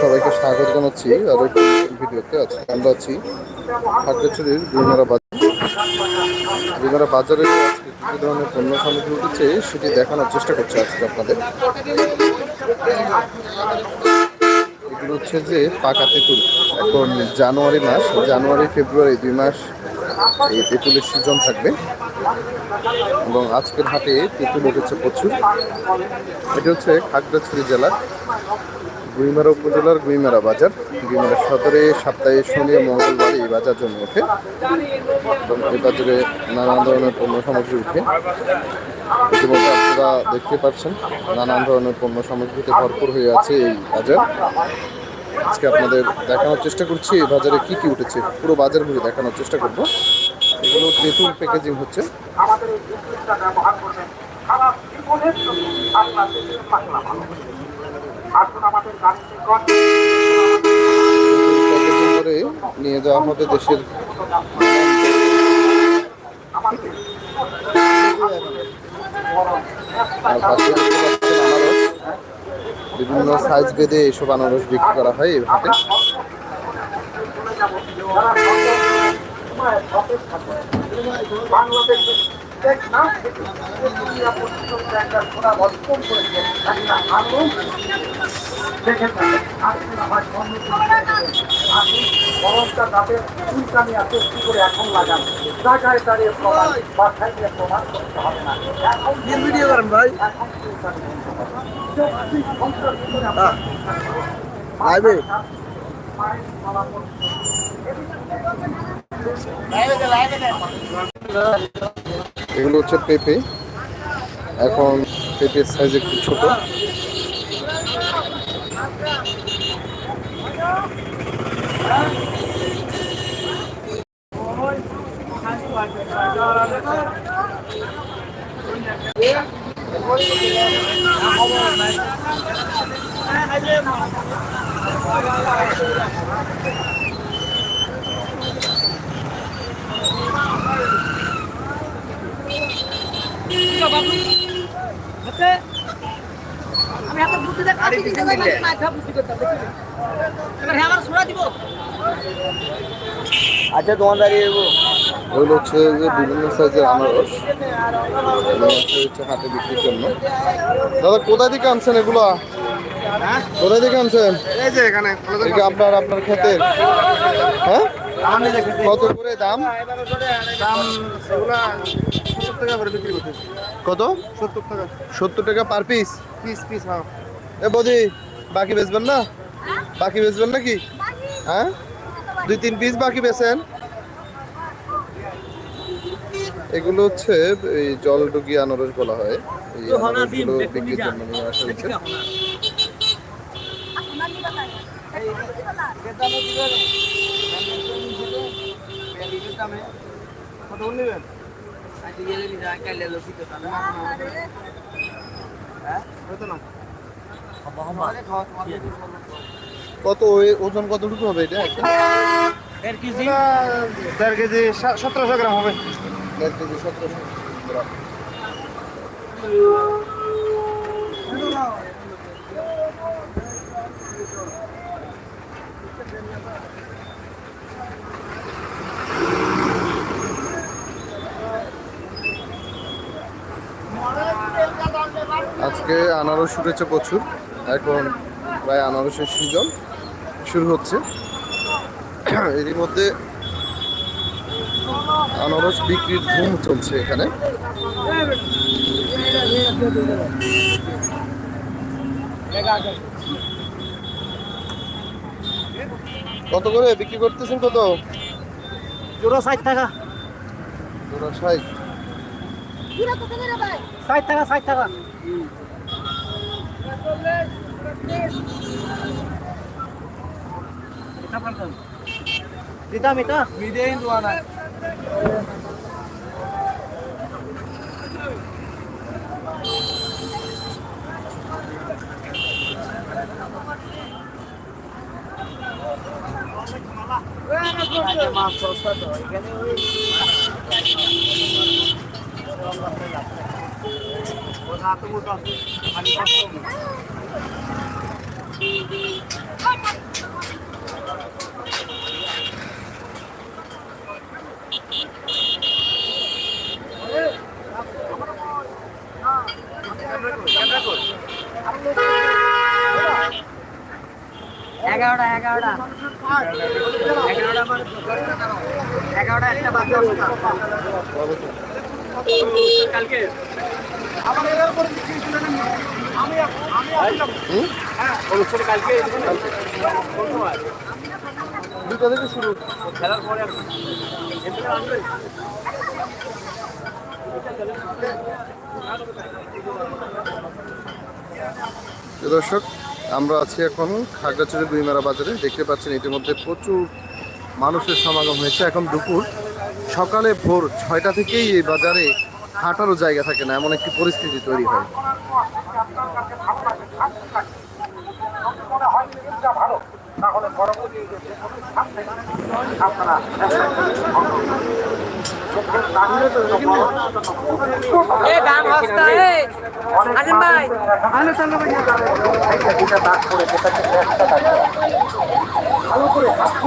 সবাইকে স্বাগত জানাচ্ছি। আরও একটি ভিডিওতে আজকে আমরা আছি খাগড়াছড়ির দুইমারা বাজার। দুইমারা বাজারে আজকে কী ধরনের পণ্য সামগ্রী উঠেছে, সেটি দেখানোর চেষ্টা করছি আজকে আপনাদের। এগুলো হচ্ছে যে পাকা তেঁতুল। এখন জানুয়ারি মাস, জানুয়ারি, ফেব্রুয়ারি দুই মাস এই তেঁতুলের সিজন থাকবে। এবং আজকের হাটে তেঁতুল উঠেছে প্রচুর। এটা হচ্ছে খাগড়াছড়ি জেলার গুইমারা উপজেলার গুইমারা বাজার। গুইমারা সদরে সপ্তাহে শনি ও মঙ্গলবার এই বাজার জন্য ওঠে। এবং এই বাজারে নানান ধরনের পণ্য সামগ্রী উঠে। ইতিমধ্যে আপনারা দেখতে পাচ্ছেন নানান ধরনের পণ্য সামগ্রীতে ভরপুর হয়ে আছে এই বাজার। আজকে আপনাদের দেখানোর চেষ্টা করছি, এই বাজারে কি কি উঠেছে। পুরো বাজার ঘুরে দেখানোর চেষ্টা করব। এগুলো তেঁতুল প্যাকেজিং হচ্ছে। আমাদের এই ব্যবহার করবেন। জীবনের জন্য ভালো আসুন আমাদের গাড়িতে করে। নিয়ে যাওয়া হবে দেশের বিভিন্ন সাইজ বেঁধে এসব আনারস বিক্রি করা হয় এই হাটে। বাংলাদেশের টেকনাফ থেকে অর্জন করেছে একটা আলো দেখে থাকেন আপনারা হয় করে এখন লাগান জায়গায় দাঁড়িয়ে প্রমাণ বাসায় না এখন ভাই আমরা এগুলো হচ্ছে পেঁপে। এখন পেঁপের সাইজ একটু ছোট। আমি হাতে বুদ্ধি দেখ কাটি দিতে যাই না না বুদ্ধি করতে হবে এবার হ্যাঁ আমার সোনা দিব। আচ্ছা দোকানদারি এগো। ওগুলো হচ্ছে যে বিভিন্ন সাইজের আনারস। হচ্ছে হাতে বিক্রির জন্য। দাদা কোথায় থেকে আনছেন এগুলো? কোথায় থেকে আনছেন? এই যে এখানে এই যে আপনার আপনার ক্ষেতের। হ্যাঁ? কত করে দাম? দাম সেগুলা সত্তর টাকা করে বিক্রি করতেছি। কত? সত্তর টাকা। সত্তর টাকা পার পিস পিস পিস হ্যাঁ। এ বৌদি বাকি বেচবেন না? বাকি বেচবেন নাকি? হ্যাঁ? দুই তিন পিস বাকি বেচেন। এগুলো হচ্ছে এই জলডুগি আনারস বলা হয়। এই আনারসগুলো বিক্রির জন্য নিয়ে আসা হয়েছে। কত নেবেন হয়তো কত ওজন কতটুকু হবে এটা? দেড় কেজি। সতেরোশো গ্রাম হবে। দেড় কেজি সতেরোশো গ্রাম। আজকে আনারস উঠেছে প্রচুর। এখন প্রায় আনারসের সিজন শুরু হচ্ছে। এরই মধ্যে আনারস বিক্রির ধুম চলছে এখানে। কত করে বিক্রি করতেছেন কত? জোড়া ষাট টাকা। জোড়া ষাট। ষাট টাকা ষাট টাকা। দিতাম এটা মিডিয়াম দোয়া না মাছ সস্তা তো এখানে ওই এগারোটা এগারোটা। এগারোটা এগারোটা একটা বাচ্চা কালকে? হুম? দুটা থেকে শুরু। খেলার পরে দর্শক আমরা আছি এখন খাগড়াছড়ি গুইমারা বাজারে। দেখতে পাচ্ছেন ইতিমধ্যে প্রচুর মানুষের সমাগম হয়েছে। এখন দুপুর। সকালে ভোর ছয়টা থেকেই এই বাজারে হাঁটারও জায়গা থাকে না, এমন একটি পরিস্থিতি তৈরি হয়।